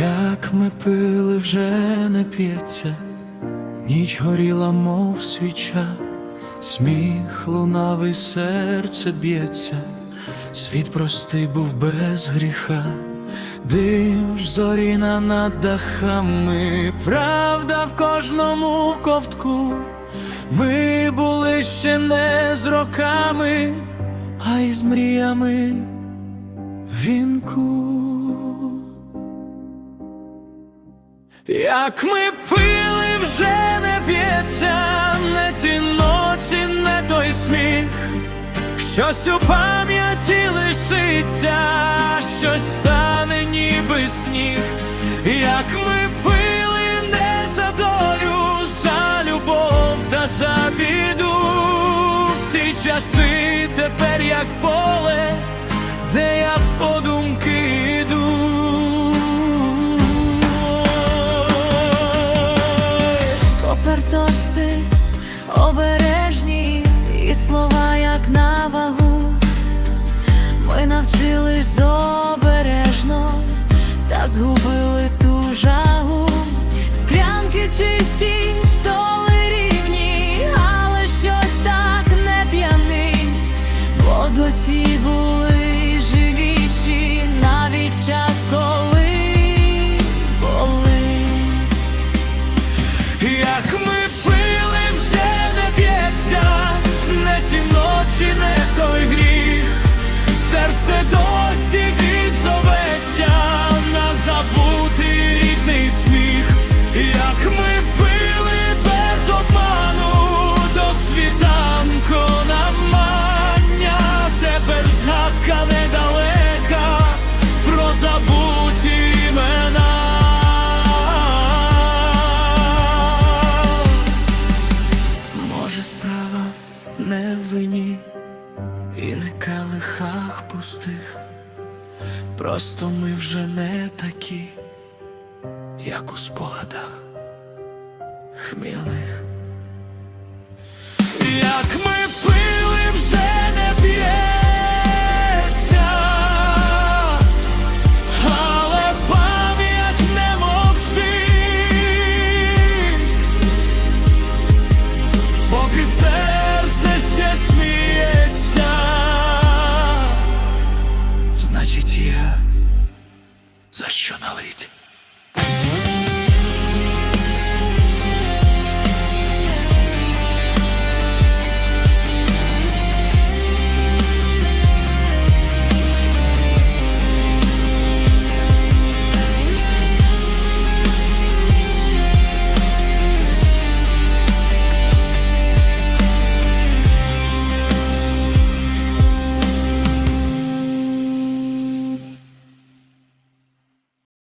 Як ми пили, вже не п'ється, ніч горіла, мов свіча, сміх лунав і серце б'ється, світ простий був без гріха, дим ж зоріна над дахами, правда в кожному ковтку. Ми були ще не з роками, а й з мріями. Вінку. Як ми пили, вже не б'ється, не ті ночі, не той сміх, щось у пам'яті лишиться, щось стане ніби сніг, як ми пили не за долю, за любов та за біду, в ті часи тепер як поле, обережні і слова як на вагу. Ми навчились обережно та згубили ту жагу. Склянки чисті, столи рівні, але щось так не п'янить. Водоці були згадка недалека про забуті імена. Може, справа не в вині і не келихах пустих. Просто ми вже не такі, як у спогадах хмільних. Як ми значить є за що налить.